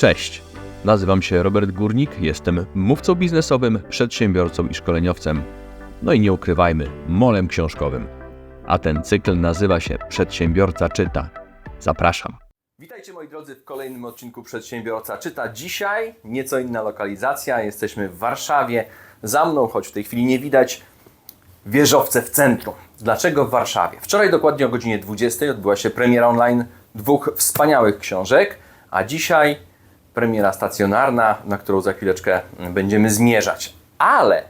Cześć, nazywam się Robert Górnik, jestem mówcą biznesowym, przedsiębiorcą i szkoleniowcem. No i nie ukrywajmy, molem książkowym. A ten cykl nazywa się Przedsiębiorca czyta. Zapraszam. Witajcie moi drodzy w kolejnym odcinku Przedsiębiorca Czyta. Dzisiaj nieco inna lokalizacja. Jesteśmy w Warszawie. Za mną, choć w tej chwili nie widać, wieżowce w centrum. Dlaczego w Warszawie? Wczoraj dokładnie o godzinie 20 odbyła się premiera online dwóch wspaniałych książek, a dzisiaj premiera stacjonarna, na którą za chwileczkę będziemy zmierzać. Ale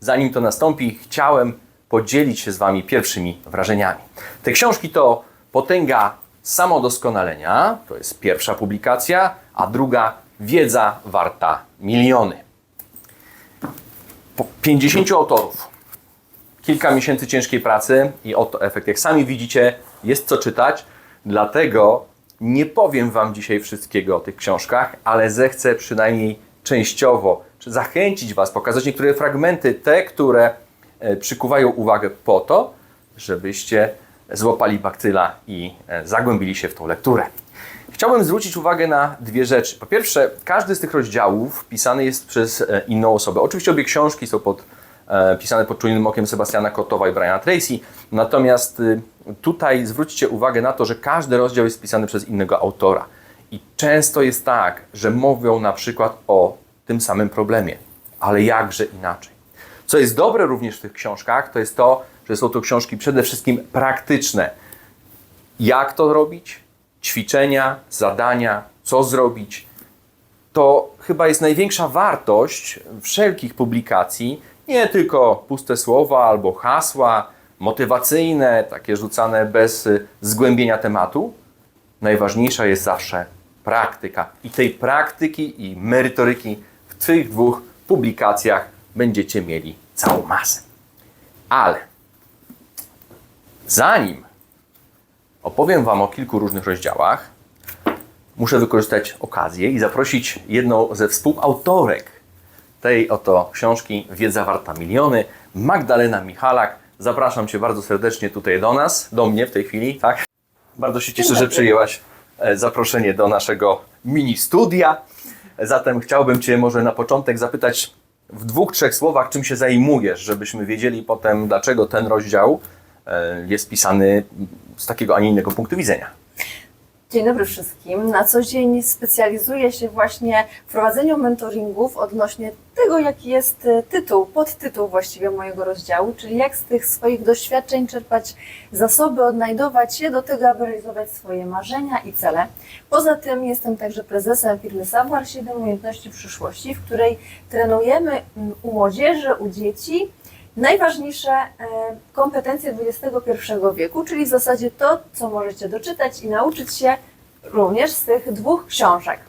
zanim to nastąpi, chciałem podzielić się z Wami pierwszymi wrażeniami. Te książki to Potęga Samodoskonalenia, to jest pierwsza publikacja, a druga Wiedza warta miliony. Po 50 autorów, kilka miesięcy ciężkiej pracy i oto efekt. Jak sami widzicie, jest co czytać, dlatego nie powiem Wam dzisiaj wszystkiego o tych książkach, ale zechcę przynajmniej częściowo czy zachęcić Was, pokazać niektóre fragmenty, te, które e, przykuwają uwagę po to, żebyście złapali bakcyla i e, zagłębili się w tą lekturę. Chciałbym zwrócić uwagę na dwie rzeczy. Po pierwsze, każdy z tych rozdziałów pisany jest przez e, inną osobę. Oczywiście obie książki są pod, pisane pod czujnym okiem Sebastiana Kotowa i Briana Tracy, natomiast y, tutaj zwróćcie uwagę na to, że każdy rozdział jest pisany przez innego autora. I często jest tak, że mówią na przykład o tym samym problemie, ale jakże inaczej. Co jest dobre również w tych książkach, to jest to, że są to książki przede wszystkim praktyczne. Jak to robić? Ćwiczenia, zadania, co zrobić. To chyba jest największa wartość wszelkich publikacji, nie tylko puste słowa albo hasła motywacyjne, takie rzucane bez y, zgłębienia tematu. Najważniejsza jest zawsze praktyka. I tej praktyki i merytoryki w tych dwóch publikacjach będziecie mieli całą masę. Ale zanim opowiem Wam o kilku różnych rozdziałach, muszę wykorzystać okazję i zaprosić jedną ze współautorek tej oto książki Wiedza warta miliony, Magdalena Michalak. Zapraszam Cię bardzo serdecznie tutaj do nas, do mnie w tej chwili, tak? Bardzo się cieszę, że przyjęłaś e, zaproszenie do naszego mini studia. Zatem chciałbym Cię może na początek zapytać w dwóch, trzech słowach, czym się zajmujesz, żebyśmy wiedzieli potem, dlaczego ten rozdział e, jest pisany z takiego, a nie innego punktu widzenia. Dzień dobry wszystkim. Na co dzień specjalizuję się właśnie w prowadzeniu mentoringów odnośnie tego, jaki jest e, tytuł, podtytuł właściwie mojego rozdziału, czyli jak z tych swoich doświadczeń czerpać zasoby, odnajdować się do tego, aby realizować swoje marzenia i cele. Poza tym jestem także prezesem firmy Savoir 7 Umiejętności Przyszłości, w której trenujemy mm, u młodzieży, u dzieci najważniejsze e, kompetencje XXI wieku, czyli w zasadzie to, co możecie doczytać i nauczyć się również z tych dwóch książek.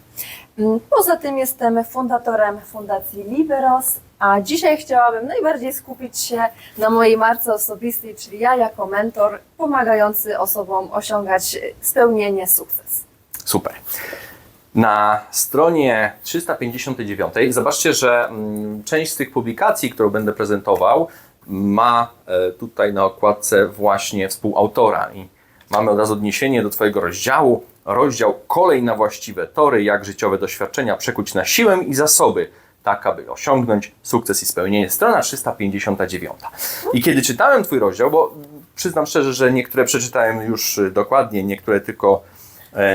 Mm, Poza tym jestem fundatorem Fundacji Liberos, a dzisiaj chciałabym najbardziej skupić się na mojej marce osobistej, czyli ja jako mentor pomagający osobom osiągać spełnienie, sukces. Super. Na stronie 359 zobaczcie, że mm, część z tych publikacji, którą będę prezentował, ma e, tutaj na okładce właśnie współautora. I mamy od razu odniesienie do Twojego rozdziału. Rozdział Kolej na właściwe tory, jak życiowe doświadczenia przekuć na siłę i zasoby, tak aby osiągnąć sukces i spełnienie. Strona 359. I kiedy czytałem Twój rozdział, bo przyznam szczerze, że niektóre przeczytałem już y, dokładnie, niektóre tylko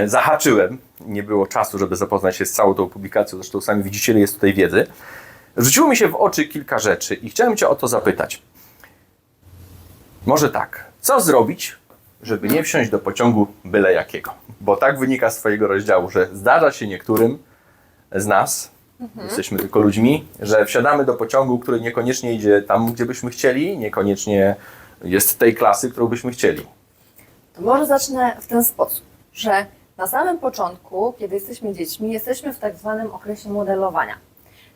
zahaczyłem. Nie było czasu, żeby zapoznać się z całą tą publikacją. Zresztą sami widzicie, jest tutaj wiedzy. Rzuciło mi się w oczy kilka rzeczy i chciałem Cię o to zapytać. Może tak, co zrobić, żeby nie wsiąść do pociągu byle jakiego? Bo tak wynika z Twojego rozdziału, że zdarza się niektórym z nas, jesteśmy tylko ludźmi, że wsiadamy do pociągu, który niekoniecznie idzie tam, gdzie byśmy chcieli, niekoniecznie jest tej klasy, którą byśmy chcieli. To może zacznę w ten sposób, że na samym początku, kiedy jesteśmy dziećmi, jesteśmy w tak zwanym okresie modelowania.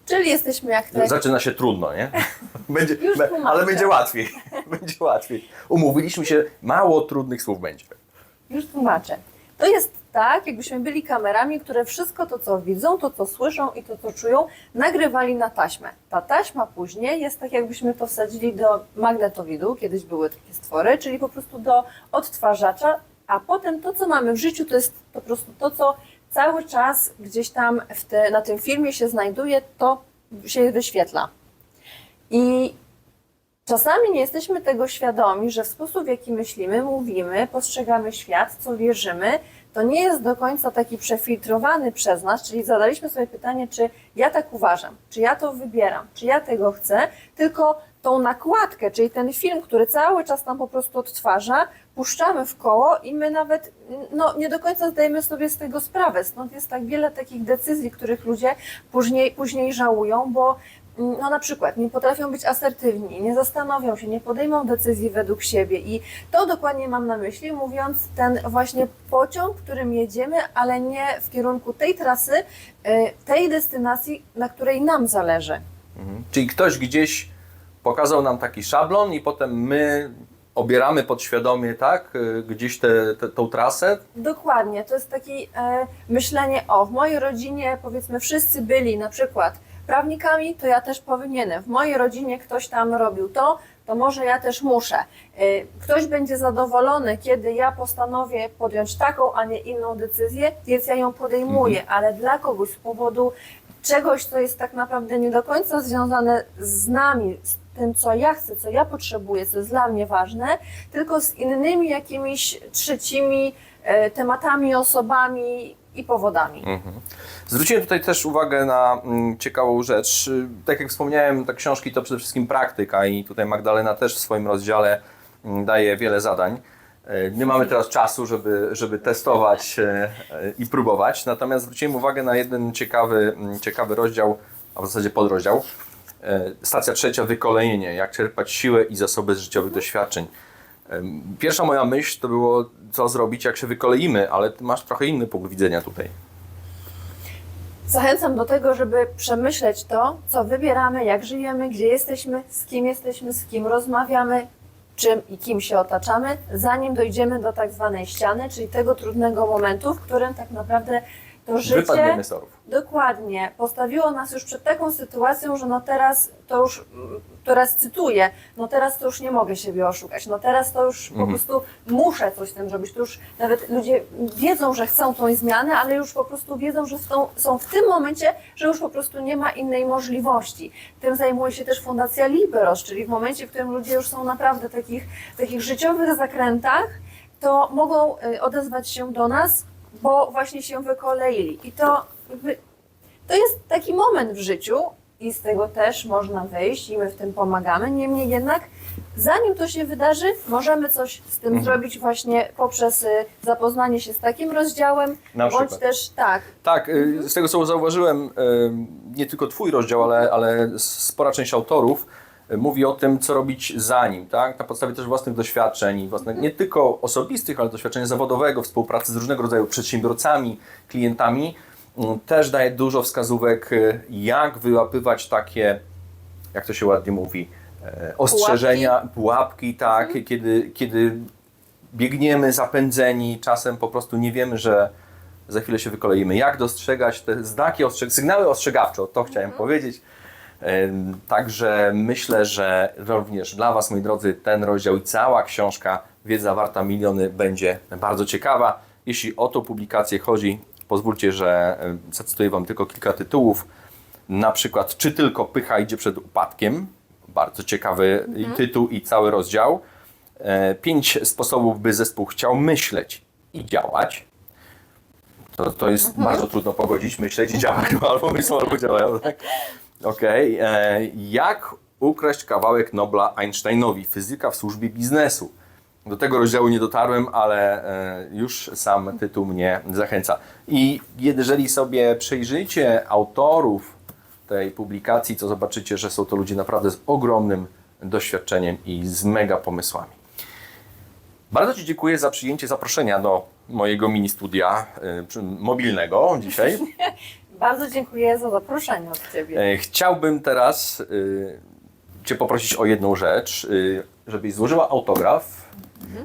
Czyli jesteśmy jak te Zaczyna się trudno, nie? Będzie, ale będzie łatwiej. Będzie łatwiej. Umówiliśmy się, mało trudnych słów będzie. Już tłumaczę. To jest tak, jakbyśmy byli kamerami, które wszystko to, co widzą, to, co słyszą i to, co czują, nagrywali na taśmę. Ta taśma później jest tak, jakbyśmy to wsadzili do magnetowidu, kiedyś były takie stwory, czyli po prostu do odtwarzacza, a potem to, co mamy w życiu, to jest po prostu to, co cały czas gdzieś tam te, na tym filmie się znajduje, to się wyświetla. I czasami nie jesteśmy tego świadomi, że w sposób, w jaki myślimy, mówimy, postrzegamy świat, co wierzymy, to nie jest do końca taki przefiltrowany przez nas, czyli zadaliśmy sobie pytanie, czy ja tak uważam, czy ja to wybieram, czy ja tego chcę, tylko tą nakładkę, czyli ten film, który cały czas nam po prostu odtwarza, puszczamy w koło i my nawet no, nie do końca zdajemy sobie z tego sprawę. Stąd jest tak wiele takich decyzji, których ludzie później, później żałują, bo mm, no na przykład nie potrafią być asertywni, nie zastanowią się, nie podejmą decyzji według siebie i to dokładnie mam na myśli, mówiąc ten właśnie pociąg, którym jedziemy, ale nie w kierunku tej trasy, y, tej destynacji, na której nam zależy. Czyli ktoś gdzieś pokazał nam taki szablon i potem my obieramy podświadomie, tak, y, gdzieś tę te, tą trasę. Dokładnie, to jest takie e, myślenie, o w mojej rodzinie powiedzmy wszyscy byli na przykład prawnikami, to ja też powinienem. W mojej rodzinie ktoś tam robił to, to może ja też muszę. E, ktoś będzie zadowolony, kiedy ja postanowię podjąć taką, a nie inną decyzję, więc ja ją podejmuję, ale dla kogoś z powodu czegoś, co jest tak naprawdę nie do końca związane z nami, z tym, co ja chcę, co ja potrzebuję, co jest dla mnie ważne, tylko z innymi jakimiś trzecimi e, tematami, osobami i powodami. Zwróciłem tutaj też uwagę na mm, ciekawą rzecz. Tak jak wspomniałem, te książki to przede wszystkim praktyka i tutaj Magdalena też w swoim rozdziale mm, daje wiele zadań. Y, Nie mamy teraz czasu, żeby, żeby testować y, i próbować, natomiast zwróciłem uwagę na jeden ciekawy, mm, ciekawy rozdział, a w zasadzie podrozdział. Y, Stacja trzecia, wykolejenie, jak czerpać siłę i zasoby z życiowych doświadczeń. Pierwsza moja myśl to było, co zrobić, jak się wykoleimy, ale ty masz trochę inny punkt widzenia tutaj. Zachęcam do tego, żeby przemyśleć to, co wybieramy, jak żyjemy, gdzie jesteśmy, z kim jesteśmy, z kim rozmawiamy, czym i kim się otaczamy, zanim dojdziemy do tak zwanej ściany, czyli tego trudnego momentu, w którym tak naprawdę to życie... Dokładnie. Postawiło nas już przed taką sytuacją, że no teraz to już, teraz cytuję, no teraz to już nie mogę siebie oszukać, no teraz to już po prostu muszę coś z tym zrobić. To już nawet ludzie wiedzą, że chcą tą zmianę, ale już po prostu wiedzą, że są, są w tym momencie, że już po prostu nie ma innej możliwości. Tym zajmuje się też Fundacja Liberos, czyli w momencie, w którym ludzie już są naprawdę w takich, takich życiowych zakrętach, to mogą y, odezwać się do nas, bo właśnie się wykoleili. I to jakby to jest taki moment w życiu i z tego też można wyjść i my w tym pomagamy. Niemniej jednak, zanim to się wydarzy, możemy coś z tym zrobić właśnie poprzez y, zapoznanie się z takim rozdziałem, Na bądź przykład. też tak, Tak, y, z tego co zauważyłem, y, nie tylko Twój rozdział, ale, ale spora część autorów mówi o tym, co robić za nim, tak? Na podstawie też własnych doświadczeń, własnych, nie tylko osobistych, ale doświadczenia zawodowego, współpracy z różnego rodzaju przedsiębiorcami, klientami. y, Też daje dużo wskazówek, y, jak wyłapywać takie, jak to się ładnie mówi, e, ostrzeżenia, pułapki, tak, kiedy, kiedy biegniemy zapędzeni, czasem po prostu nie wiemy, że za chwilę się wykoleimy. Jak dostrzegać te znaki, ostrzeg sygnały ostrzegawcze, o to chciałem powiedzieć. Także myślę, że również dla Was, moi drodzy, ten rozdział i cała książka Wiedza warta miliony będzie bardzo ciekawa. Jeśli o tą publikację chodzi, pozwólcie, że zacytuję Wam tylko kilka tytułów. Na przykład, czy tylko pycha idzie przed upadkiem? Bardzo ciekawy i tytuł i cały rozdział. E, Pięć sposobów, by zespół chciał myśleć i działać. To, to jest bardzo trudno pogodzić, myśleć i działać, bo albo myślą, albo działają. Tak? Okej. E, Jak ukraść kawałek Nobla Einsteinowi? Fizyka w służbie biznesu. Do tego rozdziału nie dotarłem, ale e, już sam tytuł mnie zachęca. I jeżeli sobie przejrzycie autorów tej publikacji, to zobaczycie, że są to ludzie naprawdę z ogromnym doświadczeniem i z mega pomysłami. Bardzo Ci dziękuję za przyjęcie zaproszenia do mojego mini studia przy- mobilnego dzisiaj. Bardzo dziękuję za zaproszenie od Ciebie. E, Chciałbym teraz y, Cię poprosić o jedną rzecz, y, żebyś złożyła autograf,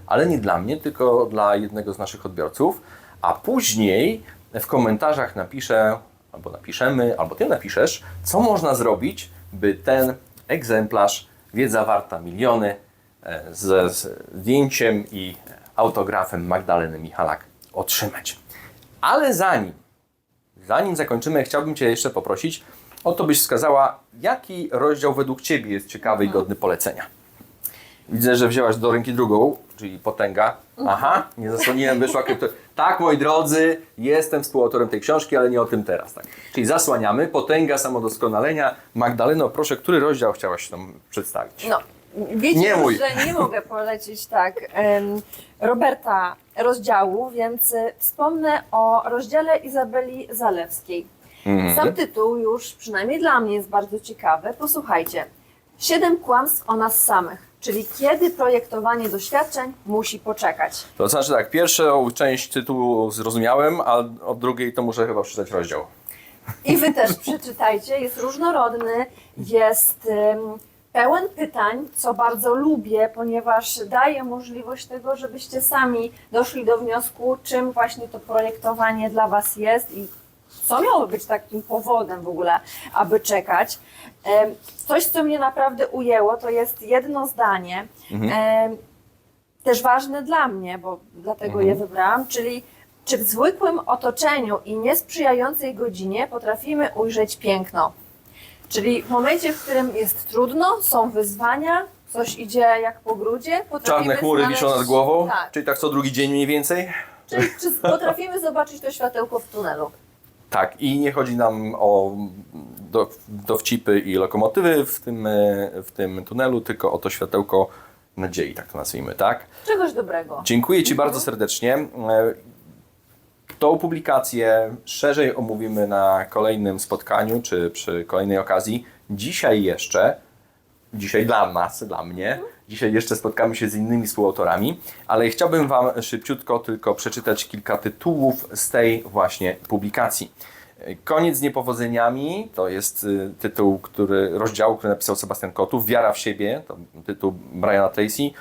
ale nie dla mnie, tylko dla jednego z naszych odbiorców, a później w komentarzach napiszę, albo napiszemy, albo Ty napiszesz, co można zrobić, by ten egzemplarz Wiedza Warta Miliony e, ze zdjęciem i autografem Magdaleny Michalak otrzymać. Ale zanim zanim zakończymy, chciałbym Cię jeszcze poprosić o to, byś wskazała, jaki rozdział według Ciebie jest ciekawy i godny polecenia. Widzę, że wzięłaś do ręki drugą, czyli potęga. Aha, nie zasłoniłem, wyszła krypto. Tak, moi drodzy, jestem współautorem tej książki, ale nie o tym teraz. Tak. Czyli zasłaniamy, potęga samodoskonalenia. Magdaleno, proszę, który rozdział chciałaś nam przedstawić? No, wiecie, Nie mój. że nie mogę polecić tak em, Roberta rozdziału, więc y, wspomnę o rozdziale Izabeli Zalewskiej. Mhm. Sam tytuł już przynajmniej dla mnie jest bardzo ciekawy. Posłuchajcie. Siedem kłamstw o nas samych, czyli kiedy projektowanie doświadczeń musi poczekać. To znaczy tak, pierwszą część tytułu zrozumiałem, a od drugiej to muszę chyba przeczytać rozdział. I wy też przeczytajcie, jest różnorodny, jest pełen pytań, co bardzo lubię, ponieważ daje możliwość tego, żebyście sami doszli do wniosku, czym właśnie to projektowanie dla was jest i co miało być takim powodem w ogóle, aby czekać. Coś, co mnie naprawdę ujęło, to jest jedno zdanie, em, też ważne dla mnie, bo dlatego je wybrałam, czyli czy w zwykłym otoczeniu i niesprzyjającej godzinie potrafimy ujrzeć piękno? Czyli w momencie, w którym jest trudno, są wyzwania, coś idzie jak po grudzie, Czarne chmury znaleźć- wiszą nad głową, Tak, czyli tak co drugi dzień mniej więcej. czyli czy potrafimy zobaczyć to światełko w tunelu. Tak, i nie chodzi nam o do, dowcipy i lokomotywy w tym, e, w tym tunelu, tylko o to światełko nadziei, tak to nazwijmy, tak? Czegoś dobrego. Dziękuję Ci bardzo serdecznie. Tą publikację szerzej omówimy na kolejnym spotkaniu, czy przy kolejnej okazji. Dzisiaj jeszcze, dzisiaj dla nas, dla mnie, dzisiaj jeszcze spotkamy się z innymi współautorami, ale chciałbym Wam szybciutko tylko przeczytać kilka tytułów z tej właśnie publikacji. Koniec z niepowodzeniami to jest y, tytuł, który, rozdział, który napisał Sebastian Kotów. Wiara w siebie, to tytuł Briana Tracy.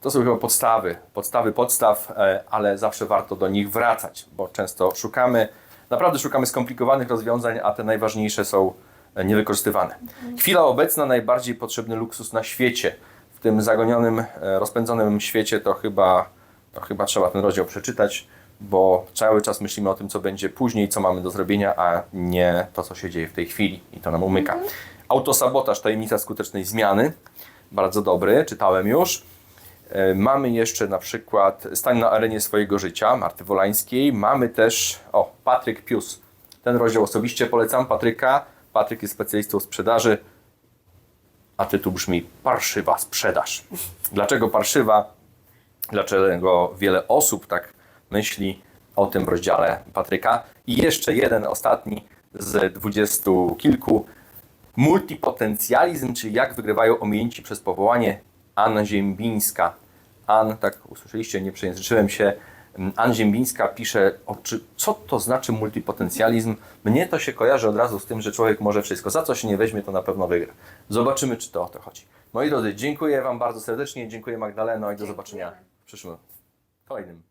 To są chyba podstawy, podstawy podstaw, e, ale zawsze warto do nich wracać, bo często szukamy, naprawdę szukamy skomplikowanych rozwiązań, a te najważniejsze są e, niewykorzystywane. Chwila obecna, najbardziej potrzebny luksus na świecie. W tym zagonionym, e, rozpędzonym świecie to chyba, to chyba trzeba ten rozdział przeczytać, bo cały czas myślimy o tym, co będzie później, co mamy do zrobienia, a nie to, co się dzieje w tej chwili i to nam umyka. Autosabotaż, tajemnica skutecznej zmiany. Bardzo dobry, czytałem już. E, Mamy jeszcze na przykład Stań na arenie swojego życia Marty Wolańskiej. Mamy też, o, Patryk Pius. Ten rozdział osobiście polecam Patryka. Patryk jest specjalistą sprzedaży, a tytuł brzmi Parszywa sprzedaż. Dlaczego parszywa? Dlaczego wiele osób tak myśli o tym rozdziale Patryka? I jeszcze jeden ostatni z dwudziestu kilku. Multipotencjalizm, czyli jak wygrywają umiejęci przez powołanie. Anna Ziembińska. Ann, tak usłyszeliście, nie przejęzyczyłem się. Ann Ziembińska pisze, czy, co to znaczy multipotencjalizm. Mnie to się kojarzy od razu z tym, że człowiek może wszystko. Za co się nie weźmie, to na pewno wygra. Zobaczymy, czy to o to chodzi. Moi drodzy, dziękuję Wam bardzo serdecznie, dziękuję Magdaleno i do zobaczenia w przyszłym kolejnym